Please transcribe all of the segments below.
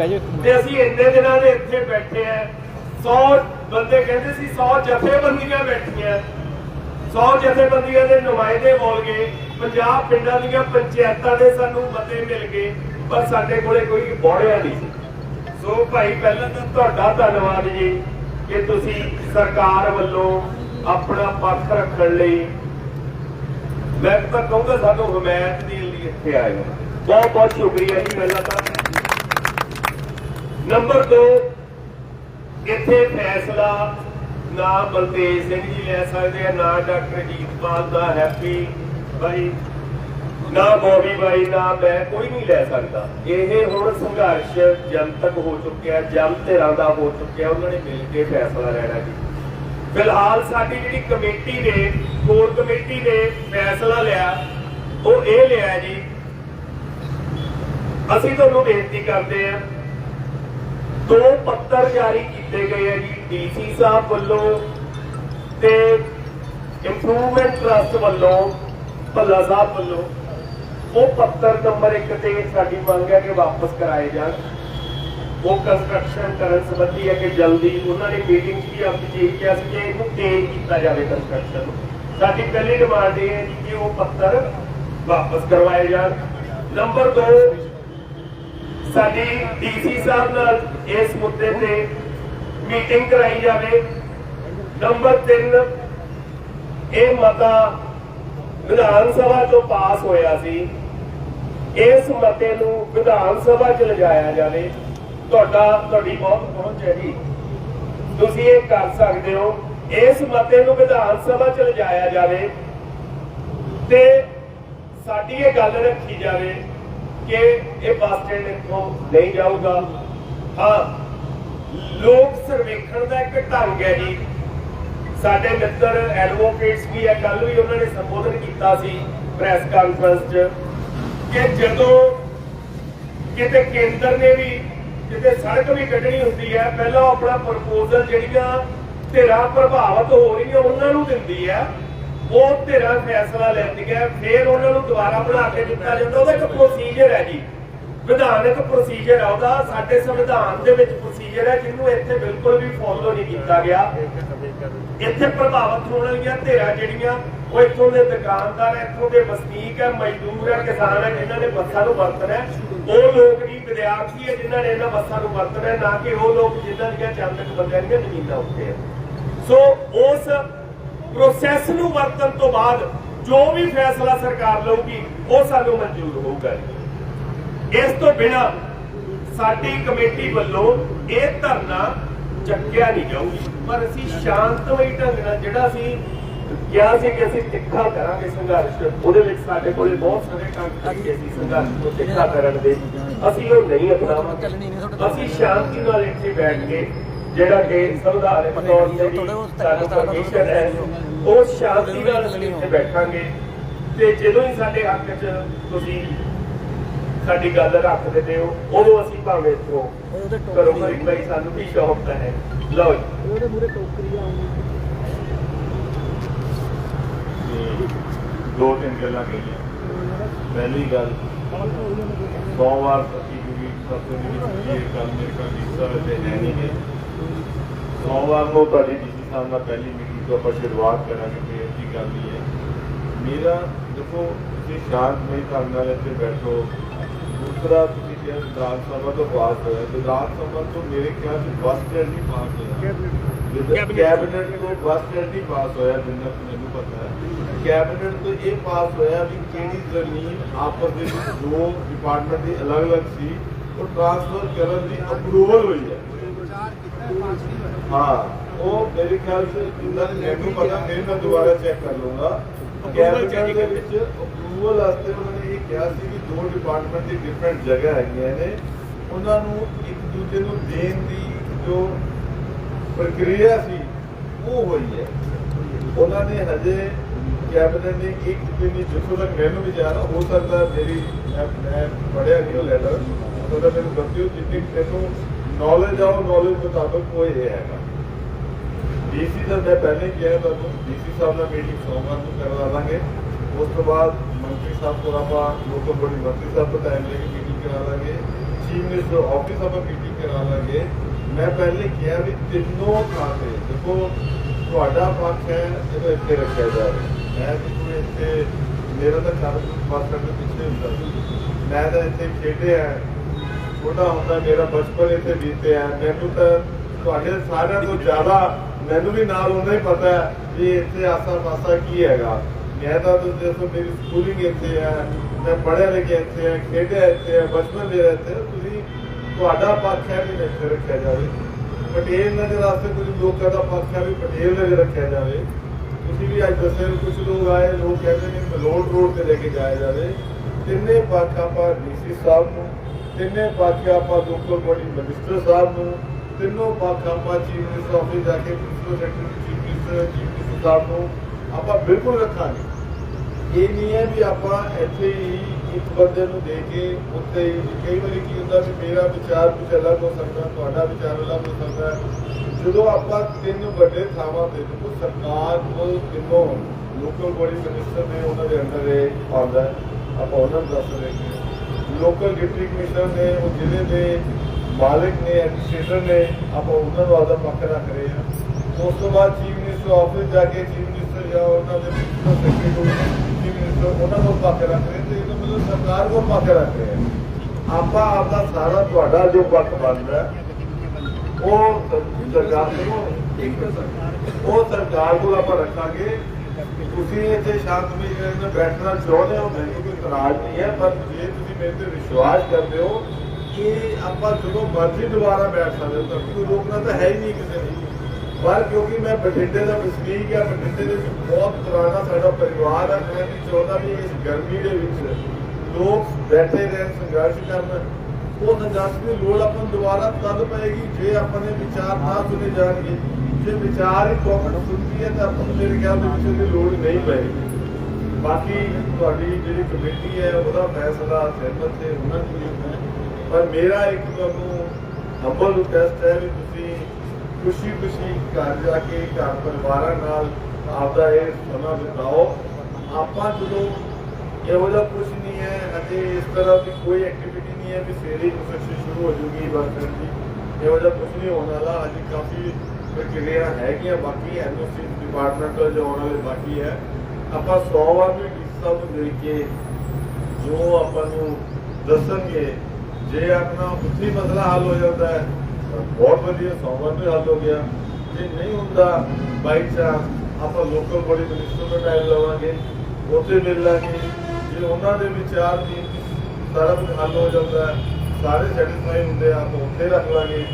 ਬਹਿ ਜਾਓ ਤੇ ਅਸੀਂ ਇੰਨੇ ਦਿਨਾਂ ਦੇ ਇੱਥੇ ਬੈਠੇ ਆ। 100 ਬੰਦੇ ਕਹਿੰਦੇ ਸੀ 100 ਜਥੇਬੰਦੀਆਂ ਬੈਠੀਆਂ। 100 ਜਥੇਬੰਦੀਆਂ ਦੇ ਨੁਮਾਇੰਦੇ ਬੋਲ ਗਏ। 50 ਪਿੰਡਾਂ ਦੀਆਂ ਪੰਚਾਇਤਾਂ ਦੇ ਸਾਨੂੰ ਮਤੇ ਮਿਲ ਗਏ, ਪਰ ਸਾਡੇ ਕੋਲੇ ਕੋਈ ਬੋੜਿਆ ਨਹੀਂ ਸੋ। ਭਾਈ, ਪਹਿਲਾਂ ਤਾਂ ਤੁਹਾਡਾ ਧੰਨਵਾਦ ਜੀ ਕਿ ਤੁਸੀਂ ਸਰਕਾਰ ਵੱਲੋਂ ਆਪਣਾ ਪੱਖ ਰੱਖਣ ਲਈ ਮੈਂ ਤਾਂ ਕਹੂੰਗਾ, ਸਾਨੂੰ ਹਮਾਇਤ ਦੇਣ ਲਈ ਇੱਥੇ ਆਏ ਹੋ। ਬਹੁਤ ਬਹੁਤ ਸ਼ੁਕਰੀਆ ਜੀ, ਪਹਿਲਾਂ ਤਾਂ ਨੰਬਰ 2 ਇੱਥੇ ਫੈਸਲਾ ਨਾ ਬਲਤੇਜ ਸਿੰਘ ਜੀ ਲੈ ਸਕਦੇ ਆ, ਨਾ ਡਾਕਟਰ ਜੀਤਪਾਲ ਦਾ ਹੈਪੀ ਬਾਈ, ਨਾ ਬੋਬੀ ਬਾਈ ਨਾ ਮੈਂ ਕੋਈ ਨਹੀਂ ਲੈ ਸਕਦਾ। ਇਹ ਹੁਣ ਸੰਘਰਸ਼ ਜਨਤਕ ਹੋ ਚੁੱਕਿਆ ਜਨ ਧਿਰਾਂ ਦਾ ਹੋ ਚੁੱਕਿਆ, ਉਹਨਾਂ ਨੇ ਮਿਲ ਕੇ ਫੈਸਲਾ ਲੈਣਾ ਜੀ। ਫਿਲਹਾਲ ਸਾਡੀ ਜਿਹੜੀ ਕਮੇਟੀ ਨੇ, ਕੋਰ ਕਮੇਟੀ ਨੇ ਫੈਸਲਾ ਲਿਆ, ਉਹ ਇਹ ਲਿਆ ਜੀ, ਅਸੀਂ ਤੁਹਾਨੂੰ ਬੇਨਤੀ ਕਰਦੇ ਹਾਂ ਦੋ ਪੱਤਰ ਜਾਰੀ ਕੀਤੇ ਗਏ ਆ ਜੀ ਡੀਸੀ ਸਾਹਿਬ ਵੱਲੋਂ ਤੇ ਇੰਪਰੂਵਮੈਂਟ ਟਰਸਟ ਵੱਲੋਂ, ਭੱਲਾ ਸਾਹਿਬ ਵੱਲੋਂ। ਉਹ ਪੱਤਰ ਨੰਬਰ 1 ਤੇ ਸਾਡੀ ਮੰਗ ਹੈ ਕਿ ਵਾਪਸ ਕਰਾਏ ਜਾਣ। ਉਹ ਕੰਸਟਰਕਸ਼ਨ ਕਰਨ ਸੰਬੰਧੀ ਹੈ ਕਿ ਜਲਦੀ ਉਹਨਾਂ ਨੇ ਮੀਟਿੰਗ ਵੀ ਆਪਣੀ ਜੀ ਕਿਹਾ ਸੀ ਕਿ ਇਹਨੂੰ ਤੇਜ਼ ਕੀਤਾ ਜਾਵੇ ਕੰਸਟਰਕਸ਼ਨ ਨੂੰ। ਸਾਡੀ ਪਹਿਲੀ ਡਿਮਾਂਡ ਇਹ ਹੈ ਜੀ ਕਿ ਉਹ ਪੱਤਰ ਵਾਪਸ ਕਰਵਾਏ ਜਾਣ। ਨੰਬਰ 2 ਸਾਡੀ ਡੀਸੀ ਸਾਹਿਬ ਨਾਲ ਇਸ ਮੁੱਦੇ ਤੇ ਮੀਟਿੰਗ ਕਰਾਈ ਜਾਵੇ। ਨੰਬਰ 3 ਇਹ ਮਤਾ ਵਿਧਾਨ ਸਭਾ ਤੋਂ ਪਾਸ ਹੋਇਆ ਸੀ। ਇਸ ਮਤੇ ਨੂੰ ਵਿਧਾਨ ਸਭਾ 'ਚ ਲਿਜਾਇਆ ਜਾਵੇ। ਤੁਹਾਡਾ, ਤੁਹਾਡੀ ਬਹੁਤ ਪਹੁੰਚ ਹੈ ਜੀ। ਤੁਸੀਂ ਇਹ ਕਰ ਸਕਦੇ ਹੋ। ਇਸ ਮਤੇ ਨੂੰ ਵਿਧਾਨ ਸਭਾ 'ਚ ਲਿਜਾਇਆ ਜਾਵੇ ਤੇ ਸਾਡੀ ਇਹ ਗੱਲ ਰੱਖੀ ਜਾਵੇ ਕਿ ਇਹ ਬੱਸ ਸਟੈਂਡ ਇੱਥੋਂ ਨਹੀਂ ਜਾਊਗਾ। ਹਾਂ, ਲੋਕ ਸਰਵੇਖਣ ਦਾ ਇੱਕ ਢੰਗ ਹੈ ਜੀ। ਸਾਡੇ ਮਿੱਤਰ ਐਡਵੋਕੇਟਸ ਵੀ ਹੈ ਕੱਲ ਵੀ ਉਹਨਾਂ ਨੇ ਸੰਬੋਧਨ ਕੀਤਾ ਸੀ ਪ੍ਰੈਸ ਕਾਨਫਰੰਸ 'ਚ, ਕਿ ਜਦੋਂ ਕਿਤੇ ਕੇਂਦਰ ਨੇ ਵੀ, ਕਿਤੇ ਸੜਕ ਵੀ ਕੱਢਣੀ ਹੁੰਦੀ ਹੈ, ਪਹਿਲਾਂ ਉਹ ਆਪਣਾ ਪ੍ਰਪੋਜ਼ਲ ਜਿਹੜੀਆਂ ਧਿਰਾਂ ਪ੍ਰਭਾਵਿਤ ਹੋ ਰਹੀਆਂ, ਉਹਨਾਂ ਨੂੰ ਦਿੰਦੀ ਹੈ। ਉਹ ਧਿਰਾਂ ਫੈਸਲਾ ਲੈਂਦੀਆਂ ਫਿਰ ਉਹਨਾਂ ਨੂੰ ਦੁਬਾਰਾ ਬਣਾ ਕੇ ਦਿੱਤਾ ਜਾਂਦਾ। ਉਹਦਾ ਇੱਕ ਪ੍ਰੋਸੀਜਰ ਹੈ ਜੀ। ਵਿਧਾਨਕ ਪ੍ਰੋਸੀਜਰ ਆ, ਉਹਦਾ ਸਾਡੇ ਸੰਵਿਧਾਨ ਦੇ ਵਿੱਚ ਪ੍ਰੋਸੀਜਰ ਹੈ, ਜਿਹਨੂੰ ਇੱਥੇ ਬਿਲਕੁਲ ਵੀ ਫੋਲੋ ਨਹੀਂ ਕੀਤਾ ਗਿਆ। ਇੱਥੇ ਪ੍ਰਭਾਵਿਤ ਹੋਣ ਵਾਲੀਆਂ ਧਿਰਾਂ ਜਿਹੜੀਆਂ, ਉਹ ਇੱਥੋਂ ਦੇ ਦੁਕਾਨਦਾਰ ਇੱਥੋਂ ਦੇ ਵਸਨੀਕ ਹੈ, ਮਜ਼ਦੂਰ ਹੈ, ਕਿਸਾਨ ਹੈ, ਜਿਨ੍ਹਾਂ ਨੇ ਬੱਸਾਂ ਨੂੰ ਵਰਤਣਾ ਉਹ ਲੋਕ ਨਹੀਂ ਵਿਦਿਆਰਥੀ ਹੈ, ਜਿਨ੍ਹਾਂ ਨੇ ਇਹਨਾਂ ਬੱਸਾਂ ਨੂੰ ਵਰਤਣਾ ਨਾ ਕਿ ਉਹ ਲੋਕ ਜਿਨ੍ਹਾਂ ਦੀਆਂ ਚੰਦ ਕੁ ਬੰਦਿਆਂ ਦੀਆਂ ਜ਼ਮੀਨਾਂ ਉੱਤੇ ਹੈ। ਸੋ ਉਸ ਪ੍ਰੋਸੈਸ ਨੂੰ ਵਰਤਣ ਤੋਂ ਬਾਅਦ ਜੋ ਵੀ ਫੈਸਲਾ ਸਰਕਾਰ ਲਊਗੀ, ਉਹ ਸਾਨੂੰ ਮਨਜ਼ੂਰ ਹੋਊਗਾ ਇਸ ਤੋਂ ਬਿਨਾ ਸਾਡੀ ਕਮੇਟੀ ਵੱਲੋਂ ਇਹ ਧਰਨਾ ਚੱਕਿਆ ਨਹੀਂ ਜਾਊਗੀ। ਪਰ ਅਸੀਂ ਸ਼ਾਂਤਮਈ ਢੰਗ ਨਾਲ ਜਿਹੜਾ ਅਸੀਂ ਕਿਹਾ ਸੀ ਕਿ ਅਸੀਂ ਤਿੱਖਾ ਕਰਾਂਗੇ ਸੰਘਰਸ਼, ਉਹਦੇ ਵਿੱਚ ਸਾਡੇ ਕੋਲੇ ਬਹੁਤ ਸਾਰੇ ਕੰਮ ਕਰਕੇ ਅਸੀਂ ਸੰਘਰਸ਼ ਨੂੰ ਤਿੱਖਾ ਕਰਨ ਦੇ। ਅਸੀਂ ਉਹ ਨਹੀਂ ਅਪਣਾਵਾਂਗੇ। ਅਸੀਂ ਸ਼ਾਂਤੀ ਨਾਲ ਇੱਥੇ ਬੈਠ ਕੇ ਜਿਹੜਾ ਕਿ ਸੰਵਿਧਾਨਕ ਤੌਰ ਤੇ ਸਾਨੂੰ ਪਰਮਿਸ਼ਨ ਹੈ। ਉਹ ਸ਼ਾਂਤੀ ਨਾਲ ਅਸੀਂ ਇੱਥੇ ਬੈਠਾਂਗੇ। ਤੇ ਜਦੋਂ ਹੀ ਸਾਡੇ ਹੱਕ 'ਚ ਤੁਸੀਂ ਸਾਡੀ ਗੱਲ ਰੱਖ ਦਿੰਦੇ ਹੋ ਉਦੋਂ ਅਸੀਂ ਭਾਵੇਂ ਇੱਥੋਂ ਕਰੋ ਕੋਈ ਭਾਈ ਸਾਨੂੰ ਵੀ ਸ਼ੌਕ ਤਾਂ ਹੈ? ਲਓ ਜੀ। ਉਹਦੇ ਮੂਰੇ ਟੋਕਰੀ ਆਉਂਦੀ ਦੋ ਤਿੰਨ ਗੱਲਾਂ ਕਹੀਆਂ। ਪਹਿਲੀ ਗੱਲ ਸੋਮਵਾਰ ਸੱਤੇ ਦੇ ਵਿੱਚ ਇਹ ਗੱਲ ਮੇਰੇ ਕੋਲ ਹਿੱਸਾ ਤੇ ਹੈ ਨਹੀਂ ਹੈ। ਸੋਮਵਾਰ ਨੂੰ ਤੁਹਾਡੀ ਡੀਸੀ ਸਾਹਿਬ ਨਾਲ ਪਹਿਲੀ ਮੀਟਿੰਗ ਤੋਂ ਆਪਾਂ ਸ਼ੁਰੂਆਤ ਕਰਾਂਗੇ ਕਿ ਗੱਲ ਨਹੀਂ ਹੈ। ਮੇਰਾ ਦੇਖੋ ਤੁਸੀਂ ਸ਼ਾਂਤਮਈ ਢੰਗ ਨਾਲ ਇੱਥੇ ਬੈਠੋ। ਦੂਸਰਾ ਤੁਸੀਂ ਕਿਹਾ ਵਿਧਾਨ ਸਭਾ ਤੋਂ ਪਾਸ ਹੋਇਆ। ਵਿਧਾਨ ਸਭਾ ਤੋਂ ਮੇਰੇ ਖਿਆਲ ਚ ਬੱਸ ਸਟੈਂਡ ਨਹੀਂ ਪਾਸ ਹੋਇਆ। ਕੈਬਨਿਟ। ਤੋਂ ਬੱਸ ਸਟੈਂਡ ਨਹੀਂ ਪਾਸ ਹੋਇਆ ਜਿੰਨਾ ਕੁ ਮੈਨੂੰ ਪਤਾ ਹੈ। ਕੈਬਨਿਟ ਤੋਂ ਇਹ ਪਾਸ ਹੋਇਆ ਵੀ ਕਿਹੜੀ ਜ਼ਮੀਨ ਆਪਸ ਦੇ ਵਿੱਚ ਦੋ ਡਿਪਾਰਟਮੈਂਟ ਦੀ ਅਲੱਗ-ਅਲੱਗ ਸੀ। ਉਹ ਟ੍ਰਾਂਸਫਰ ਕਰਨ ਦੀ ਅਪਰੂਵਲ ਹੋਈ ਹੈ। ਹਾਂ ਉਹ ਮੇਰੇ ਖਿਆਲ ਸੇ ਜਿੰਨਾ ਮੈਨੂੰ ਪਤਾ ਫਿਰ ਮੈਂ ਦੁਬਾਰਾ ਚੈੱਕ ਕਰ ਲੂੰਗਾ ਕੈਬਨਿਟ ਦੇ ਵਿੱਚ ਅਪਰੂਵਲ ਵਾਸਤੇ ਉਹਨਾਂ ਨੇ ਇਹ ਕਿਹਾ ਸੀ ਕਿ ਦੋ ਡਿਪਾਰਟਮੈਂਟ ਦੀ ਡਿਫਰੈਂਟ ਜਗ੍ਹਾ ਹੈਗੀਆਂ ਨੇ। ਉਹਨਾਂ ਨੂੰ ਇੱਕ ਦੂਜੇ ਨੂੰ ਦੇਣ ਦੀ ਜੋ ਪ੍ਰਕਿਰਿਆ ਸੀ ਉਹ ਹੋਈ ਹੈ। ਉਹਨਾਂ ਨੇ ਹਜੇ ਕੈਬਨਿਟ ਨੇ ਇੱਕ ਦਿਨ ਹੀ ਜਿੱਥੋਂ ਤੱਕ ਮੈਨੂੰ ਵਿਚਾਰ ਆ, ਹੋ ਸਕਦਾ ਮੇਰੀ ਮੈਂ ਪੜਿਆ ਨਹੀਂ ਉਹ ਲੈਟਰ ਉਹਦਾ ਮੈਨੂੰ ਦੱਸਿਓ ਜਿੰਨੀ ਤੈਨੂੰ ਨੌਲੇਜ ਆ ਉਹ ਨੌਲੇਜ ਮੁਤਾਬਕ ਕੋਈ ਇਹ ਹੈਗਾ ਡੀਸੀ ਦਾ ਮੈਂ ਪਹਿਲੇ ਹੀ ਕਿਹਾ ਤੁਹਾਨੂੰ ਡੀਸੀ ਸਾਹਿਬ ਨਾਲ ਮੀਟਿੰਗ ਸੋਮਵਾਰ ਨੂੰ ਕਰਵਾ ਦਾਂਗੇ ਉਸ ਤੋਂ ਬਾਅਦ ਮੰਤਰੀ ਸਾਹਿਬ ਕੋਲ ਆਪਾਂ ਲੋਕਲ ਬੜੀ ਮੰਤਰੀ ਸਾਹਿਬ ਤੋਂ ਟਾਈਮ ਲੈ ਕੇ ਮੀਟਿੰਗ ਕਰਾ ਦਾਂਗੇ ਚੀਫ ਮਿਨਿਸਟਰ ਆਫਿਸ ਆਪਾਂ ਮੀਟਿੰਗ ਕਰਾ ਲਾਂਗੇ ਮੈਂ ਪਹਿਲੇ ਕਿਹਾ ਵੀ ਤਿੰਨੋਂ ਥਾਂ ਤੇ ਦੇਖੋ ਤੁਹਾਡਾ ਪੱਖ ਹੈ, ਇਹਨੂੰ ਇੱਥੇ ਰੱਖਿਆ ਜਾਵੇ। ਮੈਂ ਵੀ ਕੋਈ ਇੱਥੇ, ਮੇਰਾ ਤਾਂ ਘਰ ਪਾਸ ਕਰਨ ਦੇ ਪਿੱਛੇ ਹੁੰਦਾ ਸੀ। ਮੈਂ ਤਾਂ ਇੱਥੇ ਖੇਡਿਆ। ਛੋਟਾ ਹੁੰਦਾ, ਮੇਰਾ ਬਚਪਨ ਇੱਥੇ ਬੀਤਿਆ ਮੈਨੂੰ ਤਾਂ ਤੁਹਾਡੇ ਸਾਰਿਆਂ ਤੋਂ ਜ਼ਿਆਦਾ ਮੈਨੂੰ ਵੀ ਨਾਲ ਉਹਨਾਂ ਹੀ ਪਤਾ ਹੈ ਵੀ ਇੱਥੇ ਆਸਾ ਪਾਸਾ ਕੀ ਹੈਗਾ। ਮੈਂ ਤਾਂ ਤੁਸੀਂ ਦੇਖੋ, ਮੇਰੀ ਸਕੂਲਿੰਗ ਇੱਥੇ ਹੈ, ਮੈਂ ਪੜ੍ਹਿਆ ਲਿਖਿਆ ਇੱਥੇ ਹੈ, ਖੇਡਿਆ ਇੱਥੇ ਹੈ, ਬਚਪਨ ਦੇ ਇੱਥੇ ਤੁਸੀਂ ਤੁਹਾਡਾ ਪੱਖ ਹੈ ਵੀ ਇੱਥੇ ਰੱਖਿਆ ਜਾਵੇ। ਪਟੇਲ ਨਗਰ ਵਾਸਤੇ ਕੁਝ ਲੋਕਾਂ ਦਾ ਪੱਖ ਹੈ ਵੀ ਪਟੇਲ ਨਗਰ ਰੱਖਿਆ ਜਾਵੇ। ਤੁਸੀਂ ਵੀ ਅੱਜ ਦੱਸਿਆ ਵੀ ਕੁਝ ਲੋਕ ਆਏ, ਲੋਕ ਕਹਿੰਦੇ ਨੇ ਮਲੋਟ ਰੋਡ ਤੇ ਲੈ ਕੇ ਜਾਇਆ ਜਾਵੇ। ਤਿੰਨੇ ਪੱਖ ਆਪਾਂ ਡੀਸੀ ਸਾਹਿਬ ਨੂੰ ਤਿੰਨੇ ਪੱਖ ਆਪਾਂ ਲੋਕਲ ਬੋਡੀ ਮਿਨਿਸਟਰ ਸਾਹਿਬ ਨੂੰ ਤਿੰਨੋਂ ਪੱਖ ਆਪਾਂ ਚੀਫ ਮਿਨਿਸਟਰ ਆਫਿਸ ਜਾ ਕੇ principal secretary chief minister chief minister ਸਾਹਿਬ ਨੂੰ ਆਪਾਂ ਬਿਲਕੁਲ ਰੱਖਾਂਗੇ। ਇਹ ਨਹੀਂ ਹੈ ਵੀ ਆਪਾਂ ਇੱਥੇ ਹੀ ਇੱਕ ਬੰਦੇ ਨੂੰ ਦੇ ਕੇ ਉੱਤੇ ਕਈ ਵਾਰੀ ਕੀ ਹੁੰਦਾ ਵੀ ਮੇਰਾ ਵਿਚਾਰ ਕੁਝ ਅਲੱਗ ਹੋ ਸਕਦਾ, ਤੁਹਾਡਾ ਵਿਚਾਰ ਅਲੱਗ ਹੋ ਸਕਦਾ ਜਦੋਂ ਆਪਾਂ ਤਿੰਨ ਵੱਡੇ ਥਾਵਾਂ ਤੇ ਦੇਖੋ, ਸਰਕਾਰ ਕੋਲ ਤਿੰਨੋਂ ਲੋਕਲ ਬੋਡੀ ਮਿਨਿਸਟਰ ਨੇ ਉਹਨਾਂ ਦੇ ਅੰਡਰ ਇਹ ਆਉਂਦਾ ਆਪਾਂ ਉਹਨਾਂ ਨੂੰ ਦੱਸ ਰਹੇ ਹਾਂ। ਲੋਕਲ ਡਿਪਟੀ ਕਮਿਸ਼ਨਰ ਨੇ, ਉਹ ਜ਼ਿਲ੍ਹੇ ਦੇ ਮਾਲਕ ਨੇ ਐਡਮਿਨਿਸਟ੍ਰੇਟਰ ਨੇ, ਆਪਾਂ ਉਹਨਾਂ ਨੂੰ ਆਦਾ ਪੱਖ ਰੱਖ ਰਹੇ ਹਾਂ। ਉਸ ਤੋਂ ਬਾਅਦ ਚੀਫ ਮਿਨਿਸਟਰ ਆਫਿਸ ਜਾ ਕੇ ਚੀਫ ਮਿਨਿਸਟਰ ਜਾਂ ਉਹਨਾਂ ਦੇ ਸੈਕਟਰੀ ਚੀਫ ਮਿਨਿਸਟਰ ਉਹਨਾਂ ਨੂੰ ਪੱਖ ਰੱਖ ਰਹੇ ਤੇ ਇਹਦਾ ਮਤਲਬ ਸਰਕਾਰ ਕੋਲ ਪੱਖ ਰੱਖ ਰਹੇ ਹਾਂ। ਆਪਾਂ ਆਪਦਾ ਸਾਰਾ ਤੁਹਾਡਾ ਜੋ ਪੱਖ ਬਣਦਾ, ਉਹ ਸਰਕਾਰ ਨੂੰ ਉਹ ਸਰਕਾਰ ਕੋਲ ਆਪਾਂ ਰੱਖਾਂਗੇ। ਤੁਸੀਂ ਇੱਥੇ ਸ਼ਾਂਤਮਈ ਨਾਲ ਬੈਠਣਾ ਚਾਹੁੰਦੇ ਹੋ? ਮੈਨੂੰ ਕੋਈ ਇਤਰਾਜ਼ ਨਹੀਂ ਹੈ, ਪਰ ਜੇ ਤੁਸੀਂ ਮੇਰੇ ਤੇ ਵਿਸ਼ਵਾਸ ਕਰਦੇ ਹੋ ਕਿ ਆਪਾਂ ਜਦੋਂ ਮਰਜ਼ੀ ਦੁਬਾਰਾ ਬੈਠ ਸਕਦੇ ਤਾਂ ਕੋਈ ਰੋਕਣਾ ਤਾਂ ਹੈ ਹੀ ਨਹੀਂ ਕਿਸੇ ਨੇ। ਪਰ ਕਿਉਂਕਿ ਮੈਂ ਬਠਿੰਡੇ ਦਾ ਵਸਨੀਕ ਆ ਬਠਿੰਡੇ ਦੇ ਵਿੱਚ ਬਹੁਤ ਪੁਰਾਣਾ ਸਾਡਾ ਪਰਿਵਾਰ ਹੈ, ਮੈਂ ਵੀ ਚਾਹੁੰਦਾ ਵੀ ਇਸ ਗਰਮੀ ਦੇ ਵਿੱਚ ਲੋਕ ਬੈਠੇ ਰਹਿਣ, ਸੰਘਰਸ਼ ਕਰਨ। ਉਹ ਸੰਘਰਸ਼ ਦੀ ਲੋੜ ਆਪਾਂ ਨੂੰ ਦੁਬਾਰਾ ਤਦ ਪਏਗੀ, ਜੇ ਆਪਣੇ ਵਿਚਾਰ ਨਾ ਸੁਣੇ ਜਾਣਗੇ। ਜੇ ਵਿਚਾਰ ਹੀ ਕੌਮਨ ਸੁਣਦੀ ਹੈ, ਤਾਂ ਆਪਾਂ ਨੂੰ ਮੇਰੇ ਖਿਆਲ ਦੇ ਵਿੱਚ ਦੀ ਲੋੜ ਨਹੀਂ ਪਏਗੀ ਬਾਕੀ ਤੁਹਾਡੀ ਜਿਹੜੀ ਕਮੇਟੀ ਹੈ, ਉਹਦਾ ਫੈਸਲਾ ਸਹਿਮਤ ਤੇ ਹੋਣਾ ਚਾਹੀਦਾ ਹੈ। ਪਰ ਮੇਰਾ ਇੱਕ ਤੁਹਾਨੂੰ ਹੰਬਲ ਰਿਕਵੈਸਟ ਹੈ ਵੀ ਤੁਸੀਂ ਖੁਸ਼ੀ ਖੁਸ਼ੀ ਘਰ ਜਾ ਕੇ, ਘਰ ਪਰਿਵਾਰਾਂ ਨਾਲ ਆਪਦਾ ਇਹ ਸਮਾਂ ਬਿਤਾਓ। ਆਪਾਂ ਜਦੋਂ ਇਹੋ ਜਿਹਾ ਕੁਝ ਨਹੀਂ ਹੈ ਅਤੇ ਇਸ ਤਰ੍ਹਾਂ ਦੀ ਕੋਈ ਐਕਟੀਵਿਟੀ ਨਹੀਂ ਹੈ ਵੀ ਸਵੇਰੇ ਹੀ ਕੰਸਟਰਕਸ਼ਨ ਸ਼ੁਰੂ ਹੋ ਜੂਗੀ ਬਸ ਦੀ ਇਹੋ ਜਿਹਾ ਕੁਝ ਨਹੀਂ ਹੋਣ ਵਾਲਾ। ਅੱਜ ਕਾਫੀ ਪ੍ਰਕਿਰਿਆ ਹੈਗੀਆਂ ਬਾਕੀ ਐਨਓਸੀ ਡਿਪਾਰਟਮੈਂਟ ਜੋ ਆਉਣ ਵਾਲੇ ਬਾਕੀ ਹੈ। ਆਪਾਂ ਸੋਮਵਾਰ ਨੂੰ ਡੀਸੀ ਸਾਹਿਬ ਨੂੰ ਮਿਲ ਕੇ ਜੋ ਆਪਾਂ ਨੂੰ ਦੱਸਣਗੇ, ਜੇ ਆਪਣਾ ਉੱਥੇ ਮਸਲਾ ਹੱਲ ਹੋ ਜਾਂਦਾ ਹੈ, ਤਾਂ ਬਹੁਤ ਵਧੀਆ ਸੋਮਵਾਰ ਵਾਰ ਵੀ ਹੱਲ ਹੋ ਗਿਆ। ਜੇ ਨਹੀਂ ਹੁੰਦਾ ਬਾਈ ਚਾਂਸ ਆਪਾਂ ਲੋਕਲ ਬੋਡੀ ਮਿਨਿਸਟਰ ਨੂੰ ਟਾਈਮ ਲਵਾਂਗੇ, ਉੱਥੇ ਮਿਲ ਲਾਂਗੇ। ਜੇ ਉਹਨਾਂ ਦੇ ਵਿਚਾਰ ਦੀ ਸਾਰਾ ਕੁਝ ਹੱਲ ਹੋ ਜਾਂਦਾ ਸਾਰੇ ਸੈਟੀਸਫਾਈ ਹੁੰਦੇ ਆ, ਆਪਾਂ ਉੱਥੇ ਰੱਖ ਲਾਂਗੇ।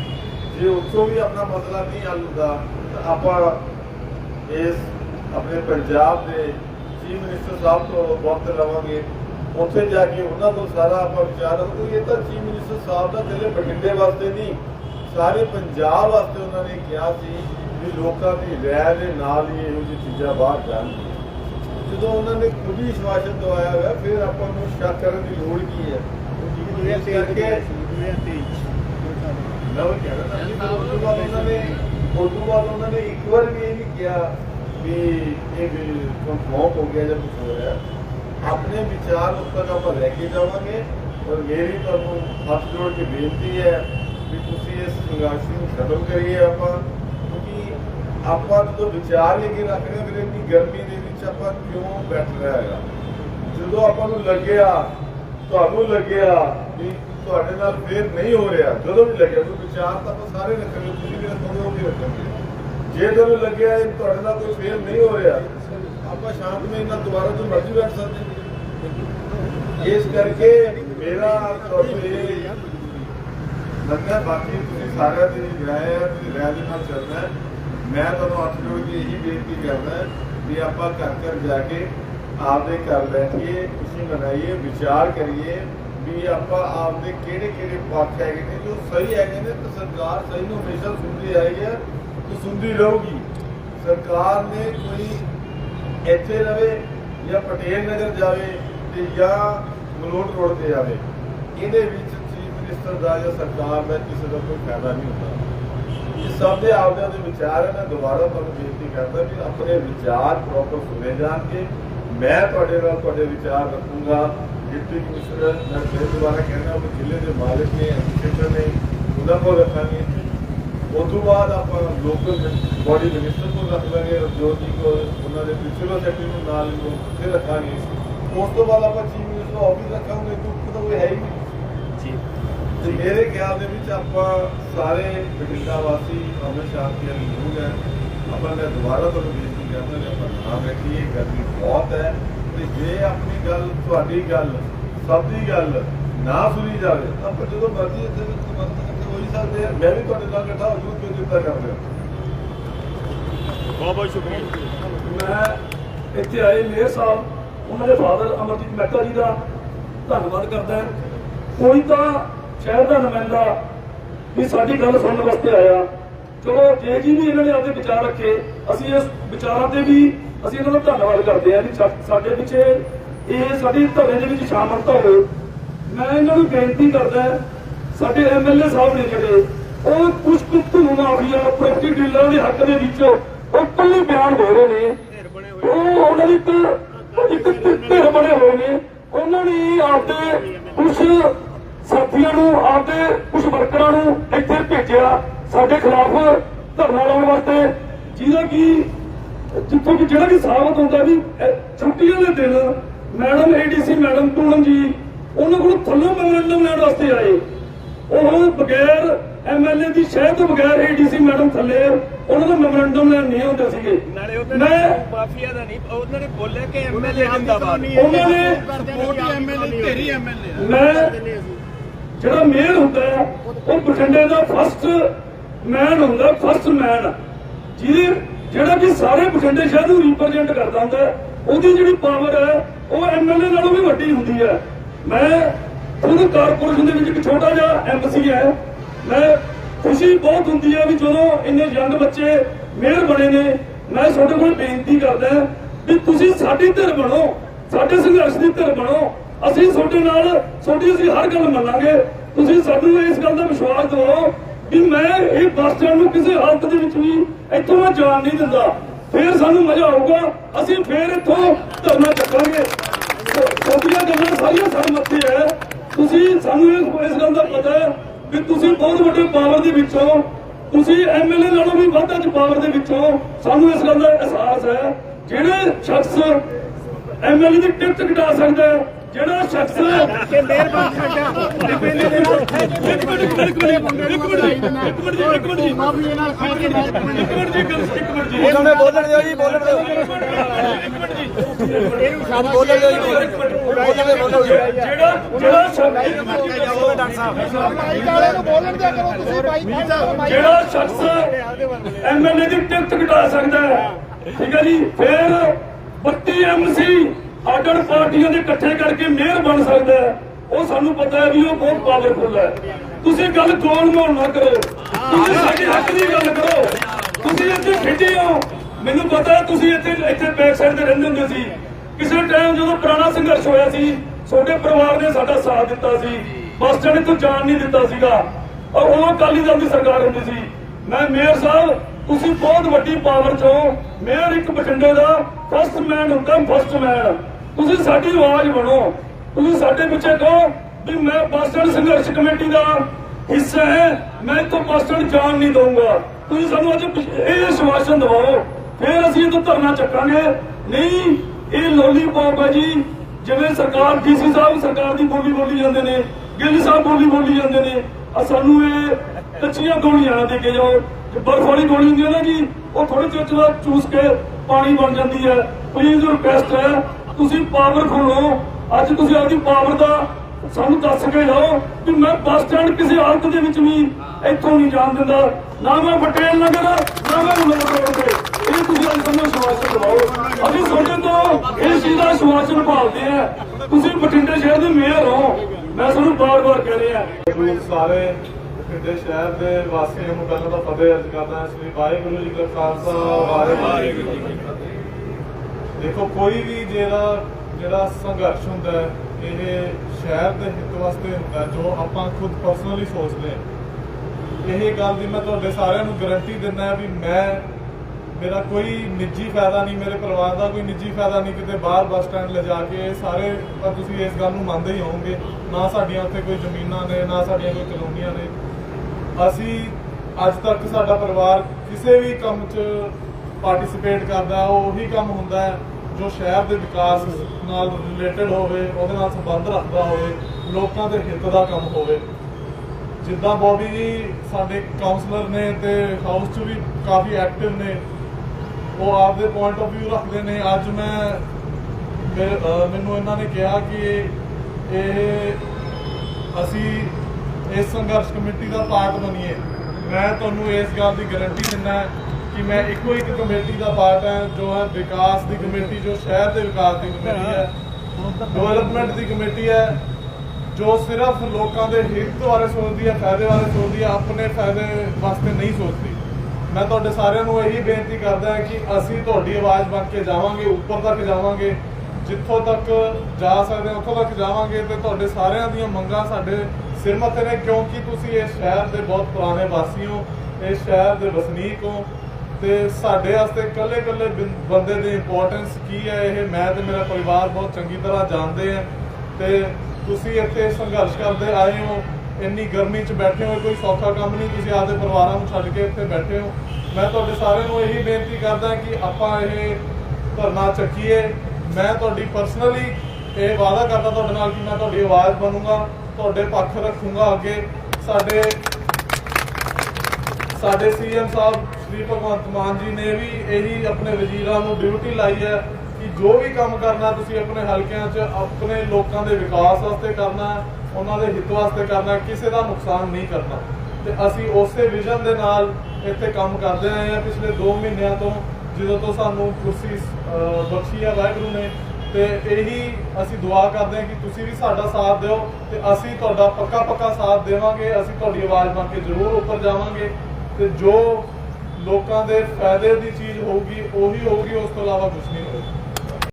ਜੇ ਉੱਥੋਂ ਵੀ ਆਪਣਾ ਮਸਲਾ ਨਹੀਂ ਹੱਲ ਹੁੰਦਾ ਤਾਂ ਆਪਾਂ ਇਸ ਆਪਣੇ ਪੰਜਾਬ ਦੇ ਚੀਫ ਮਿਨਿਸਟਰ ਸਾਹਿਬ ਤੋਂ ਵਕਤ ਲਵਾਂਗੇ। ਉੱਥੇ ਜਾ ਕੇ ਉਹਨਾਂ ਤੋਂ ਸਾਰਾ ਆਪਾਂ ਵਿਚਾਰ ਕਿਉਂਕਿ ਇਹ ਤਾਂ ਚੀਫ ਮਿਨਿਸਟਰ ਸਾਹਿਬ ਦਾ ਇਕੱਲੇ ਬਠਿੰਡੇ ਵਾਸਤੇ ਨਹੀਂ ਸਾਰੇ ਪੰਜਾਬ ਵਾਸਤੇ ਉਹਨਾਂ ਨੇ ਕਿਹਾ ਸੀ ਵੀ ਲੋਕਾਂ ਦੀ ਰਾਏ ਦੇ ਨਾਲ ਹੀ ਇਹੋ ਜਿਹੀ ਚੀਜ਼ਾਂ ਬਾਹਰ ਜਾਣਗੀਆਂ। ਜਦੋਂ ਉਹਨਾਂ ਨੇ ਖੁਦ ਹੀ ਸ਼ਵਾਸਨ ਦਵਾਇਆ ਹੋਇਆ ਫਿਰ ਆਪਾਂ ਨੂੰ ਸ਼ੱਕ ਕਰਨ ਦੀ ਲੋੜ ਕੀ ਹੈ? ਇਸ ਕਰਕੇ ਲਵ ਕਹਿ ਰਿਹਾ ਨਾ ਉਸ ਤੋਂ ਬਾਅਦ ਉਹਨਾਂ ਨੇ ਉਸ ਤੋਂ ਬਾਅਦ ਉਹਨਾਂ ਨੇ ਇੱਕ ਵਾਰ ਵੀ ਇਹ ਨਹੀਂ ਕਿਹਾ ਵੀ ਇਹ ਵੀ ਹੋ ਗਿਆ ਜਾਂ ਕੁਝ ਹੋ ਰਿਹਾ। ਆਪਣੇ ਵਿਚਾਰ ਉਸ ਤੱਕ ਆਪਾਂ ਲੈ ਕੇ ਜਾਵਾਂਗੇ ਔਰ ਮੇਰੀ ਤੁਹਾਨੂੰ ਹੱਥ ਜੋੜ ਕੇ ਬੇਨਤੀ ਹੈ ਵੀ ਤੁਸੀਂ ਇਸ ਸੰਘਰਸ਼ ਨੂੰ ਖਤਮ ਕਰੀਏ ਆਪਾਂ। ਕਿਉਂਕਿ ਆਪਾਂ ਜਦੋਂ ਵਿਚਾਰ ਲੈ ਕੇ ਰੱਖ ਰਹੇ ਹਾਂ ਫਿਰ ਇੰਨੀ ਗਰਮੀ ਦੇ ਵਿੱਚ ਆਪਾਂ ਕਿਉਂ ਬੈਠ ਰਿਹਾ ਹੈਗਾ? ਜਦੋਂ ਆਪਾਂ ਨੂੰ ਲੱਗਿਆ, ਤੁਹਾਨੂੰ ਲੱਗਿਆ ਤੁਹਾਡੇ ਨਾਲ ਫੇਰ ਨਹੀਂ ਹੋ ਰਿਹਾ। ਜਦੋਂ ਵੀ ਲੱਗਿਆ ਕੋਈ ਵਿਚਾਰ ਤਾਂ ਆਪਾਂ ਸਾਰੇ ਰੱਖਾਂਗੇ, ਤੁਸੀਂ ਵੀ ਰੱਖੋਗੇ, ਉਹ ਵੀ ਰੱਖਾਂਗੇ। ਜੇ ਤੁਹਾਨੂੰ ਲੱਗਿਆ ਇਹ ਤੁਹਾਡੇ ਨਾਲ ਕੋਈ ਫੇਰ ਨਹੀਂ ਹੋ ਰਿਹਾ, ਆਪਾਂ ਸ਼ਾਂਤਮਈ ਨਾਲ ਦੁਬਾਰਾ ਤੋਂ ਮਰਜ਼ੀ ਬੈਠ ਸਕਦੇ ਹਾਂ। ਇਸ ਕਰਕੇ ਮੇਰਾ ਤੁਹਾਨੂੰ ਇਹ ਲੱਗਦਾ ਬਾਕੀ ਤੁਸੀਂ ਸਾਰਿਆਂ ਦੀ ਰਾਏ ਹੈ, ਤੁਸੀਂ ਰਾਏ ਦੇ ਨਾਲ ਚੱਲਣਾ ਹੈ। ਮੈਂ ਤੁਹਾਨੂੰ ਹੱਥ ਜੋੜ ਕੇ ਇਹੀ ਬੇਨਤੀ ਕਰਦਾ ਹੈ ਵੀ ਆਪਾਂ ਘਰ ਘਰ ਜਾ ਕੇ ਆਪਦੇ ਘਰ ਬੈਠੀਏ ਖੁਸ਼ੀ ਮਨਾਈਏ ਵਿਚਾਰ ਕਰੀਏ ਵੀ ਆਪਾਂ ਆਪਦੇ ਕਿਹੜੇ ਕਿਹੜੇ ਪੱਖ ਹੈਗੇ ਨੇ ਜੋ ਸਹੀ ਹੈਗੇ ਨੇ ਤਾਂ ਸਰਕਾਰ ਸਹੀ ਨੂੰ ਹਮੇਸ਼ਾ ਸੁਣਦੀ ਆਈ ਹੈ ਤੇ ਸੁਣਦੀ ਰਹੂਗੀ। ਸਰਕਾਰ ਨੇ ਕੋਈ ਇੱਥੇ ਰਵੇ ਜਾਂ ਪਟੇਲ ਨਗਰ ਜਾਵੇ ਤੇ ਜਾਂ ਮਲੋਟ ਰੋਡ ਤੇ ਜਾਵੇ, ਇਹਦੇ ਵਿੱਚ ਚੀਫ ਮਿਨਿਸਟਰ ਦਾ ਜਾਂ ਸਰਕਾਰ ਦਾ ਕਿਸੇ ਦਾ ਕੋਈ ਫਾਇਦਾ ਨਹੀਂ ਹੁੰਦਾ। ਇਹ ਸਭ ਦੇ ਆਪਦੇ ਆਪਦੇ ਵਿਚਾਰ ਹੈ ਮੈਂ ਦੁਬਾਰਾ ਤੁਹਾਨੂੰ ਬੇਨਤੀ ਕਰਦਾ ਕਿ ਆਪਣੇ ਵਿਚਾਰ ਪ੍ਰੋਪਰ ਸੁਣੇ ਜਾਣਗੇ। ਮੈਂ ਤੁਹਾਡੇ ਨਾਲ ਤੁਹਾਡੇ ਵਿਚਾਰ ਰੱਖੂੰਗਾ। ਡਿਪਟੀ ਕਮਿਸ਼ਨਰ ਮੈਂ ਫਿਰ ਦੁਬਾਰਾ ਕਹਿੰਦਾ ਉਹ ਜ਼ਿਲ੍ਹੇ ਦੇ ਮਾਲਕ ਨੇ ਐਡਮਿਨਿਸਟ੍ਰੇਟਰ ਨੇ ਉਹਨਾਂ ਕੋਲ ਰੱਖਾਂਗੇ। ਉਸ ਤੋਂ ਬਾਅਦ ਆਪਾਂ ਲੋਕਲ ਬੋਡੀ ਮਿਨਿਸਟਰ ਕੋਲ ਰੱਖ ਲਾਂਗੇ ਰਜੋਤ ਜੀ ਕੋਲ ਉਹਨਾਂ ਦੇ ਪ੍ਰਿੰਸੀਪਲ ਸੈਕਟਰੀ ਨੂੰ ਨਾਲ ਨੂੰ ਫਿਰ ਰੱਖਾਂਗੇ। ਉਸ ਤੋਂ ਬਾਅਦ ਆਪਾਂ ਚੀਫ ਮਿਨਿਸਟਰ ਆਫਿਸ ਰੱਖਾਂਗੇ ਕਿਉਂਕਿ ਤਾਂ ਕੋਈ ਹੈ ਹੀ ਨਹੀਂ। ਜੀ। ਤੇ ਮੇਰੇ ਖਿਆਲ ਦੇ ਵਿੱਚ ਆਪਾਂ ਸਾਰੇ ਬਠਿੰਡਾ ਵਾਸੀ ਅਮਰ ਸ਼ਾਂਤੀ ਵਾਲੀ ਜ਼ਰੂਰ ਹੈ। ਆਪਾਂ ਮੈਂ ਦੁਬਾਰਾ ਤੁਹਾਨੂੰ ਬੇਨਤੀ ਕਰਦਾ ਕਿ ਆਪਾਂ ਨਾ ਬੈਠੀਏ ਗਰਮੀ ਬਹੁਤ ਹੈ। ਤੇ ਜੇ ਆਪਣੀ ਗੱਲ ਤੁਹਾਡੀ ਗੱਲ ਸਭ ਦੀ ਗੱਲ ਨਾ ਸੁਣੀ ਜਾਵੇ ਤਾਂ ਆਪਾਂ ਜਦੋਂ ਮਰਜ਼ੀ ਇੱਥੇ ਵਿੱਚ ਮਦਦ ਕਰਕੇ ਹੋ ਹੀ ਸਕਦੇ ਆ। ਮੈਂ ਵੀ ਤੁਹਾਡੇ ਨਾਲ ਇਕੱਠਾ ਹੋ ਜੂ ਕਿਉਂ ਚਿੰਤਾ ਕਰਦੇ ਹੋ ਬਹੁਤ ਬਹੁਤ ਸ਼ੁਕਰੀਆ ਮੈਂ ਇੱਥੇ ਆਏ ਮੇਅਰ ਸਾਹਿਬ ਉਹਨਾਂ ਦੇ ਫਾਦਰ ਅਮਰਜੀਤ ਮਹਿਤਾ ਜੀ ਦਾ ਧੰਨਵਾਦ ਕਰਦਾ ਹਾਂ। ਕੋਈ ਤਾਂ ਸ਼ਹਿਰ ਦਾ ਨੁਮਾਇੰਦਾ ਵੀ ਸਾਡੀ ਗੱਲ ਸੁਣਨ ਵਾਸਤੇ ਆਇਆ। ਚਲੋ ਜੇ ਜੀ ਵੀ ਇਹਨਾਂ ਨੇ ਆਪਦੇ ਵਿਚਾਰ ਰੱਖੇ ਅਸੀਂ ਇਸ ਵਿਚਾਰਾਂ ਤੇ ਵੀ ਅਸੀਂ ਇਹਨਾਂ ਦਾ ਧੰਨਵਾਦ ਕਰਦੇ ਹਾਂ ਵੀ ਸਾਡੇ ਪਿੱਛੇ ਇਹ ਸਾਡੀ ਧਰਨੇ ਦੇ ਵਿੱਚ ਸ਼ਾਮਲ ਹੋਵੇ ਮੈਂ ਇਹਨਾਂ ਨੂੰ ਬੇਨਤੀ ਕਰਦਾ ਸਾਡੇ ਐਮਐਲਏ ਸਾਹਿਬ ਨੇ ਜਿਹੜੇ, ਉਹ ਕੁਝ ਕੁ ਧੂ ਪ੍ਰੋਪਰਟੀ ਡੀਲਰਾਂ ਦੇ ਹੱਕ ਦੇ ਵਿੱਚ ਉਹ ਕੱਲੇ ਬਿਆਨ ਦੇ ਰਹੇ ਨੇ। ਉਹ ਉਹਨਾਂ ਦੀ ਇੱਕ ਧਿਰ ਬਣੇ ਹੋਏ ਨੇ। ਉਹਨਾਂ ਨੇ ਆਪਦੇ ਕੁਝ ਸਾਥੀਆਂ ਨੂੰ, ਆਪਦੇ ਕੁਝ ਵਰਕਰਾਂ ਨੂੰ ਇੱਥੇ ਭੇਜਿਆ ਸਾਡੇ ਖਿਲਾਫ ਧਰਨਾ ਲਾਉਣ ਵਾਸਤੇ। ਜਿਹਦਾ ਕਿ ਜਿੱਥੋਂ ਕਿ ਜਿਹੜਾ ਕਿ ਸਾਬਤ ਹੁੰਦਾ ਵੀ ਛੁੱਟੀਆਂ ਦੇ ਦਿਨ madam ADC madam Poonam ji ਉਹਨਾਂ ਕੋਲ ਥੱਲੋਂ ਮੈਮੋਰੰਡਮ ਲੈਣ ਵਾਸਤੇ ਆਏ। ਉਹ ਬਗੈਰ ਐਮਐਲਏ ਦੀ ਸ਼ਹਿ ਤੋਂ ਬਗੈਰ ਏਡੀਸੀ ਮੈਡਮ ਥੱਲੇ ਉਹਨਾਂ ਦਾ ਮੈਮੋਰੰਡਮ ਲੈਣ ਨਹੀਂ ਹੁੰਦੇ ਸੀਗੇ। ਨਾਲੇ ਉਹਨਾਂ ਮੈਂ ਨੇ ਮਾਫੀਆ ਦਾ ਨਹੀਂ ਉਹਨਾਂ ਨੇ ਬੋਲਿਆ ਕਿ ਐਮਐਲਏ ਜਿੰਦਾਬਾਦ। ਉਹਨਾਂ ਨੇ ਸਪੋਰਟ ਐਮਐਲਏ ਤੇਰੀ ਐਮਐਲਏ ਮੈਂ ਜਿਹੜਾ ਮੇਅਰ ਹੁੰਦਾ ਹੈ, ਉਹ ਬਠਿੰਡੇ ਦਾ ਫਸਟ ਮੈਨ ਹੁੰਦਾ ਫਸਟ ਮੈਨ ਜਿਹਦੇ ਜਿਹੜਾ ਕਿ ਸਾਰੇ ਬਠਿੰਡੇ ਸ਼ਹਿਰ ਨੂੰ ਰਿਪਰੈਜ਼ੈਂਟ ਕਰਦਾ ਹੁੰਦਾ ਉਹਦੀ ਜਿਹੜੀ ਪਾਵਰ ਹੈ, ਉਹ ਐਮਐਲਏ ਨਾਲੋਂ ਵੀ ਵੱਡੀ ਹੁੰਦੀ ਹੈ। ਮੈਂ ਖੁਦ ਕਾਰਪੋਰੇਸ਼ਨ ਦੇ ਵਿੱਚ ਇੱਕ ਛੋਟਾ ਜਿਹਾ ਐਮਸੀ ਹੈ। ਮੈਂ ਖੁਸ਼ੀ ਬਹੁਤ ਹੁੰਦੀ ਹੈ ਵੀ ਜਦੋਂ ਇੰਨੇ ਯੰਗ ਬੱਚੇ ਮੇਅਰ ਬਣੇ ਨੇ, ਮੈਂ ਤੁਹਾਡੇ ਕੋਲ ਬੇਨਤੀ ਕਰਦਾ ਵੀ ਤੁਸੀਂ ਸਾਡੀ ਧਿਰ ਬਣੋ, ਸਾਡੇ ਸੰਘਰਸ਼ ਦੀ ਧਿਰ ਬਣੋ। ਅਸੀਂ ਤੁਹਾਡੇ ਨਾਲ, ਤੁਹਾਡੀ ਅਸੀਂ ਹਰ ਗੱਲ ਮੰਨਾਂਗੇ। ਤੁਸੀਂ ਸਾਨੂੰ ਇਸ ਗੱਲ ਦਾ ਵਿਸ਼ਵਾਸ ਦਿਵਾਓ ਵੀ ਮੈਂ ਇਹ ਬੱਸ ਨੂੰ ਕਿਸੇ ਹਾਲਤ ਦੇ ਵਿੱਚ ਵੀ ਇੱਥੋਂ ਮੈਂ ਜਾਣ ਨਹੀਂ ਦਿੰਦਾ। ਫੇਰ ਸਾਨੂੰ ਮਜ਼ਾ ਆਊਗਾ। ਅਸੀਂ ਫੇਰ ਇੱਥੋਂ ਧਰਨਾ ਚੱਕਾਂਗੇ। ਤੁ- ਗੱਲਾਂ ਸਾਰੀਆਂ ਸਾਡੇ ਮੱਥੇ ਹੈ ਤੁਸੀਂ, ਸਾਨੂੰ ਇਸ ਗੱਲ ਦਾ ਪਤਾ ਹੈ ਵੀ ਤੁਸੀਂ ਬਹੁਤ ਵੱਡੇ ਪਾਵਰ ਦੇ ਵਿੱਚੋਂ ਤੁਸੀਂ ਐਮਐਲਏ ਨਾਲੋਂ ਵੀ ਵੱਧ ਅੱਜ ਪਾਵਰ ਦੇ ਵਿੱਚੋਂ ਸਾਨੂੰ ਇਸ ਗੱਲ ਦਾ ਅਹਿਸਾਸ ਹੈ ਜਿਹੜੇ ਸ਼ਖਸ ਐਮਐਲਏ ਦੀ ਟਿਕਟ ਘਟਾ ਸਕਦਾ ਹੈ ਜਿਹੜਾ ਸ਼ਖਸ। ਕਿ ਮਿਹਰਬਾਨ ਸਾਡਾ। ਐਮਐਲਏ ਦੇ ਨਾਲ ਇੱਕ ਮਿੰਟ ਇੱਕ ਮਿੰਟ ਇੱਕ ਮਿੰਟ ਇੱਕ ਮਿੰਟ ਜੀ, ਇੱਕ ਮਿੰਟ ਜੀ ਇੱਕ ਮਿੰਟ ਜੀ। ਮਾਫੀਆ ਨਾਲ ਖੜ ਕੇ ਇੱਕ ਮਿੰਟ ਜੀ ਗੱਲ ਇੱਕ ਮਿੰਟ ਜੀ। ਉਹਨੇ ਬੋਲਣ ਦਿਓ ਜੀ ਬੋਲਣ ਦਿਓ। ਇੱਕ ਮਿੰਟ ਜੀ। ਇਹਨੂੰ ਸ਼ਾਬਾਸ਼ ਬੋਲਣ ਦਿਓ। ਜੀ ਬੋਲਣ ਬੋਲੋ ਜੀ ਜਿਹੜਾ ਜਿਹੜਾ ਸ਼ਖਸ ਡਾਕਟਰ ਸਾਹਿਬ। ਵਾਲੇ ਨੂੰ ਬੋਲਣ ਦਿਆ ਕਰੋ ਤੁਸੀਂ ਬਾਈ ਜਿਹੜਾ ਸ਼ਖਸ ਐਮਐਲਏ ਦੀ ਟਿਕਟ ਘਟਾ ਸਕਦਾ ਹੈ। ਠੀਕ ਹੈ ਜੀ ਫਿਰ 32 ਐਮਸੀ ਆਡਰ ਪਾਰਟੀਆਂ ਦੇ ਇਕੱਠੇ ਕਰਕੇ ਮੇਅਰ ਬਣ ਸਕਦਾ ਹੈ। ਉਹ ਸਾਨੂੰ ਪਤਾ ਹੈ ਵੀ ਉਹ ਬਹੁਤ ਪਾਵਰਫੁਲ ਹੈ। ਤੁਸੀਂ ਗੱਲ ਗੋਲ ਮੋਲ ਨਾ ਕਰੋ। ਤੁਸੀਂ ਸਾਡੇ ਹੱਕ ਦੀ ਗੱਲ ਕਰੋ। ਤੁਸੀਂ ਇੱਥੇ ਖੇਡੇ ਹੋ। ਮੈਨੂੰ ਪਤਾ ਹੈ ਤੁਸੀਂ ਇੱਥੇ ਇੱਥੇ ਬੈਕ ਸਾਈਡ ਤੇ ਰਹਿੰਦੇ ਹੁੰਦੇ ਸੀ। ਕਿਸੇ ਟਾਈਮ ਜਦੋਂ ਪੁਰਾਣਾ ਸੰਘਰਸ਼ ਹੋਇਆ ਸੀ, ਤੁਹਾਡੇ ਪਰਿਵਾਰ ਨੇ ਸਾਡਾ ਸਾਥ ਦਿੱਤਾ ਸੀ। ਬੱਸ ਸਟੈਂਡ ਤੋਂ ਜਾਣ ਨਹੀਂ ਦਿੱਤਾ ਸੀਗਾ। ਔਰ ਉਹ ਅਕਾਲੀ ਦਲ ਦੀ ਸਰਕਾਰ ਹੁੰਦੀ ਸੀ। ਮੈਂ ਮੇਅਰ ਸਾਹਿਬ, ਤੁਸੀਂ ਬਹੁਤ ਵੱਡੀ ਪਾਵਰ ਚੋਂ ਮੇਅਰ ਇੱਕ ਬਠਿੰਡੇ ਦਾ ਫਸਟ ਮੈਨ ਹੁੰਦਾ ਫਸਟ ਮੈਨ ਤੁਸੀਂ ਸਾਡੀ ਆਵਾਜ਼ ਬਣੋ। ਤੁਸੀਂ ਸਾਡੇ ਪਿੱਛੇ ਕਹੋ ਵੀ ਮੈਂ ਬੱਸ ਸਟੈਂਡ ਸੰਘਰਸ਼ ਕਮੇਟੀ ਦਾ ਹਿੱਸਾ ਹੈ। ਮੈਂ ਇੱਥੋਂ ਬੱਸ ਜਾਣ ਨਹੀਂ ਦਊਂਗਾ। ਤੁਸੀਂ ਸਾਨੂੰ ਅੱਜ ਇਹ ਆਸ਼ਵਾਸਨ ਦਿਵਾਓ। ਫਿਰ ਅਸੀਂ ਇਹ ਧਰਨਾ ਚੱਕਾਂਗੇ। ਨਹੀਂ, ਇਹ ਲੋਲੀਪੌਪ ਹੈ ਜੀ। ਜਿਵੇਂ ਸਰਕਾਰ, ਡੀਸੀ ਸਾਹਿਬ ਸਰਕਾਰ ਦੀ ਬੋਲੀ ਬੋਲੀ ਜਾਂਦੇ ਨੇ, ਗਿੱਲ ਸਾਹਿਬ ਬੋਲੀ ਬੋਲੀ ਜਾਂਦੇ ਨੇ ਆ ਸਾਨੂੰ ਇਹ ਕੱਚੀਆਂ ਗੋਲੀਆਂ ਦੇ ਕੇ ਜਾਓ। ਜੇ ਬਰਫ ਵਾਲੀ ਗੋਲੀ ਹੁੰਦੀ ਹੈ ਨਾ ਜੀ, ਉਹ ਥੋੜੇ ਚਿਰ ਚੂਸ ਕੇ ਪਾਣੀ ਬਣ ਜਾਂਦੀ ਹੈ। ਪਲੀਜ਼ ਰਿਕਵੈਸਟ ਹੈ? ਤੁਸੀਂ ਪਾਵਰ ਖੋਲੋ ਅੱਜ ਤੁਸੀਂ ਆਪਦੀ ਪਾਵਰ ਦਾ ਸਾਨੂੰ ਦੱਸ ਕੇ ਜਾਓ ਕਿ ਮੈਂ ਬੱਸ ਸਟੈਂਡ ਕਿਸੇ ਹਾਲਤ ਦੇ ਵਿੱਚ ਵੀ ਇੱਥੋਂ ਨਹੀਂ ਜਾਣ ਦਿੰਦਾ। ਨਾ ਮੈਂ ਪਟੇਲ ਨਗਰ, ਨਾ ਮੈਂ ਮਲੋਟ ਰੋਡ ਤੇ। ਇਹ ਤੁਸੀਂ ਅੱਜ ਸਾਨੂੰ ਸ਼ਵਾਸਨ ਦਿਵਾਓ। ਅਸੀਂ ਤੁਹਾਡੇ ਤੋਂ ਇਹ ਚੀਜ਼ ਸ਼ਵਾਸਨ ਭਾਲਦੇ ਆ ਤੁਸੀਂ ਬਠਿੰਡੇ ਸ਼ਹਿਰ ਦੇ ਮੇਅਰ ਹੋ। ਮੈਂ ਤੁਹਾਨੂੰ ਬਾਰ-ਬਾਰ ਕਹਿ ਰਿਹਾ। ਵਾਹਿਗੁਰੂ ਸਾਰੇ ਬਠਿੰਡੇ ਸ਼ਹਿਰ ਦੇ ਵਾਸੀਆਂ ਨੂੰ ਪਹਿਲਾਂ ਤਾਂ ਫਤਿਹ ਅਰਜ਼ ਕਰਦਾ ਹਾਂ। ਸ੍ਰੀ ਵਾਹਿਗੁਰੂ ਜੀ ਕਾ ਖਾਲਸਾ, ਵਾਹਿਗੁਰੂ ਜੀ ਕੀ ਫਤਿਹ। ਦੇਖੋ, ਕੋਈ ਵੀ ਜਿਹੜਾ ਜਿਹੜਾ ਸੰਘਰਸ਼ ਹੁੰਦਾ ਹੈ, ਇਹ ਸ਼ਹਿਰ ਦੇ ਹਿੱਤ ਵਾਸਤੇ ਹੁੰਦਾ ਜੋ ਆਪਾਂ ਖੁਦ ਪਰਸਨਲੀ ਸੋਚਦੇ ਹਾਂ। ਇਹ ਗੱਲ ਦੀ ਮੈਂ ਤੁਹਾਡੇ ਸਾਰਿਆਂ ਨੂੰ ਗਾਰੰਟੀ ਦਿੰਦਾ ਵੀ ਮੈਂ, ਮੇਰਾ ਕੋਈ ਨਿੱਜੀ ਫਾਇਦਾ ਨਹੀਂ, ਮੇਰੇ ਪਰਿਵਾਰ ਦਾ ਕੋਈ ਨਿੱਜੀ ਫਾਇਦਾ ਨਹੀਂ ਕਿਤੇ ਬਾਹਰ ਬੱਸ ਸਟੈਂਡ ਲਿਜਾ ਕੇ, ਇਹ ਸਾਰੇ ਤਾਂ ਤੁਸੀਂ ਇਸ ਗੱਲ ਨੂੰ ਮੰਨਦੇ ਹੀ ਹੋਵੋਗੇ, ਨਾ ਸਾਡੀਆਂ ਉੱਥੇ ਕੋਈ ਜ਼ਮੀਨਾਂ ਨੇ, ਨਾ ਸਾਡੀਆਂ ਕੋਈ ਕਲੋਨੀਆਂ ਨੇ। ਅਸੀਂ ਅੱਜ ਤੱਕ ਸਾਡਾ ਪਰਿਵਾਰ ਕਿਸੇ ਵੀ ਕੰਮ 'ਚ ਪਾਰਟਿਸਿਪੇਟ ਕਰਦਾ, ਉਹ ਉਹੀ ਕੰਮ ਹੁੰਦਾ ਹੈ ਜੋ ਸ਼ਹਿਰ ਦੇ ਵਿਕਾਸ ਨਾਲ ਰਿਲੇਟਡ ਹੋਵੇ, ਉਹਦੇ ਨਾਲ ਸੰਬੰਧ ਰੱਖਦਾ ਹੋਵੇ, ਲੋਕਾਂ ਦੇ ਹਿੱਤ ਦਾ ਕੰਮ ਹੋਵੇ। ਜਿੱਦਾਂ ਬੋਬੀ ਜੀ, ਸਾਡੇ ਕਾਉਂਸਲਰ ਨੇ ਤੇ ਹਾਊਸ 'ਚ ਵੀ ਕਾਫੀ ਐਕਟਿਵ ਨੇ। ਉਹ ਆਪਦੇ ਪੁਆਇੰਟ ਆਫ View ਰੱਖਦੇ ਨੇ। ਅੱਜ ਮੈਂ, ਮੇਰੇ- ਮੈਨੂੰ ਇਹਨਾਂ ਨੇ ਕਿਹਾ ਕਿ ਇਹ ਅਸੀਂ ਇਸ ਸੰਘਰਸ਼ ਕਮੇਟੀ ਦਾ ਪਾਰਟ ਬਣੀਏ। ਮੈਂ ਤੁਹਾਨੂੰ ਇਸ ਗੱਲ ਦੀ ਗਾਰੰਟੀ ਦਿੰਦਾ ਕਿ ਮੈਂ ਇੱਕੋ ਇੱਕ ਕਮੇਟੀ ਦਾ ਪਾਰਟ ਹਾਂ, ਜੋ ਹੈ ਵਿਕਾਸ ਦੀ ਕਮੇਟੀ, ਜੋ ਸ਼ਹਿਰ ਦੇ ਵਿਕਾਸ ਦੀ ਕਮੇਟੀ ਹੈ, ਡਿਵੈਲਪਮੈਂਟ ਦੀ ਕਮੇਟੀ ਹੈ, ਜੋ ਸਿਰਫ ਲੋਕਾਂ ਦੇ ਹਿੱਤ ਬਾਰੇ ਸੋਚਦੀ ਹੈ, ਫਾਇਦੇ ਬਾਰੇ ਸੋਚਦੀ ਹੈ, ਆਪਣੇ ਫਾਇਦੇ ਵਾਸਤੇ ਨਹੀਂ ਸੋਚਦੀ। ਮੈਂ ਤੁਹਾਡੇ ਸਾਰਿਆਂ ਨੂੰ ਇਹੀ ਬੇਨਤੀ ਕਰਦਾ ਹਾਂ ਕਿ ਅਸੀਂ ਤੁਹਾਡੀ ਆਵਾਜ਼ ਬਣ ਕੇ ਜਾਵਾਂਗੇ, ਉੱਪਰ ਤੱਕ ਜਾਵਾਂਗੇ, ਜਿੱਥੋਂ ਤੱਕ ਜਾ ਸਕਦੇ ਹਾਂ, ਉੱਥੋਂ ਤੱਕ ਜਾਵਾਂਗੇ ਤੇ ਤੁਹਾਡੇ ਸਾਰਿਆਂ ਦੀਆਂ ਮੰਗਾਂ ਸਾਡੇ ਸਿਰ ਮੱਥੇ ਨੇ, ਕਿਉਂਕਿ ਤੁਸੀਂ ਇਸ ਸ਼ਹਿਰ ਦੇ ਬਹੁਤ ਪੁਰਾਣੇ ਵਾਸੀ ਹੋ, ਇਸ ਸ਼ਹਿਰ ਦੇ ਵਸਨੀਕ ਹੋ। ਤੇ ਸਾਡੇ ਵਾਸਤੇ ਇਕੱਲੇ ਇਕੱਲੇ ਬੰਦੇ ਦੀ ਇੰਪੋਰਟੈਂਸ ਕੀ ਹੈ? ਇਹ ਮੈਂ ਤੇ ਮੇਰਾ ਪਰਿਵਾਰ ਬਹੁਤ ਚੰਗੀ ਤਰ੍ਹਾਂ ਜਾਣਦੇ ਆ ਤੇ ਤੁਸੀਂ ਇੱਥੇ ਸੰਘਰਸ਼ ਕਰਦੇ ਆਏ ਹੋ। ਇੰਨੀ ਗਰਮੀ 'ਚ ਬੈਠੇ ਹੋ ਕੋਈ ਸੌਖਾ ਕੰਮ ਨਹੀਂ, ਤੁਸੀਂ ਆਪਦੇ ਪਰਿਵਾਰਾਂ ਨੂੰ ਛੱਡ ਕੇ ਇੱਥੇ ਬੈਠੇ ਹੋ। ਮੈਂ ਤੁਹਾਡੇ ਸਾਰਿਆਂ ਨੂੰ ਇਹੀ ਬੇਨਤੀ ਕਰਦਾ ਕਿ ਆਪਾਂ ਇਹ ਧਰਨਾ ਚੱਕੀਏ। ਮੈਂ ਤੁਹਾਡੀ ਪਰਸਨਲੀ ਇਹ ਵਾਅਦਾ ਕਰਦਾ ਤੁਹਾਡੇ ਨਾਲ ਕਿ ਮੈਂ ਤੁਹਾਡੀ ਆਵਾਜ਼ ਬਣੂੰਗਾ, ਤੁਹਾਡੇ ਪੱਖ ਰੱਖੂੰਗਾ ਅੱਗੇ। ਸਾਡੇ ਸਾਡੇ ਸੀਐਮ ਸਾਹਿਬ ਸ੍ਰੀ ਭਗਵੰਤ ਮਾਨ ਜੀ ਨੇ ਵੀ ਇਹੀ ਆਪਣੇ ਵਜ਼ੀਰਾਂ ਨੂੰ ਡਿਊਟੀ ਲਾਈ ਹੈ ਕਿ ਜੋ ਵੀ ਕੰਮ ਕਰਨਾ ਤੁਸੀਂ ਆਪਣੇ ਹਲਕਿਆਂ 'ਚ ਆਪਣੇ ਲੋਕਾਂ ਦੇ ਵਿਕਾਸ ਵਾਸਤੇ ਕਰਨਾ, ਉਹਨਾਂ ਦੇ ਹਿੱਤ ਵਾਸਤੇ ਕਰਨਾ, ਕਿਸੇ ਦਾ ਨੁਕਸਾਨ ਨਹੀਂ ਕਰਨਾ। ਤੇ ਅਸੀਂ ਉਸੇ ਵਿਜ਼ਨ ਦੇ ਨਾਲ ਇੱਥੇ ਕੰਮ ਕਰਦੇ ਆਏ ਹਾਂ ਪਿਛਲੇ 2 ਮਹੀਨਿਆਂ ਤੋਂ, ਜਦੋਂ ਤੋਂ ਸਾਨੂੰ ਕੁਰਸੀ ਬਖਸ਼ੀ ਹੈ ਵਾਹਿਗੁਰੂ ਨੇ। ਤੇ ਇਹੀ ਅਸੀਂ ਦੁਆ ਕਰਦੇ ਹਾਂ ਕਿ ਤੁਸੀਂ ਵੀ ਸਾਡਾ ਸਾਥ ਦਿਓ ਤੇ ਅਸੀਂ ਤੁਹਾਡਾ ਪੱਕਾ ਪੱਕਾ ਸਾਥ ਦੇਵਾਂਗੇ, ਅਸੀਂ ਤੁਹਾਡੀ ਆਵਾਜ਼ ਬਣ ਕੇ ਜ਼ਰੂਰ ਉੱਪਰ ਜਾਵਾਂਗੇ। ਤੇ ਜੋ ਲੋਕਾਂ ਦੇ ਫਾਇਦੇ ਦੀ ਚੀਜ਼ ਹੋਊਗੀ ਉਹੀ ਹੋਊਗੀ ਉਸ ਤੋਂ ਇਲਾਵਾ ਕੁਝ ਨਹੀਂ ਹੋਊਗਾ।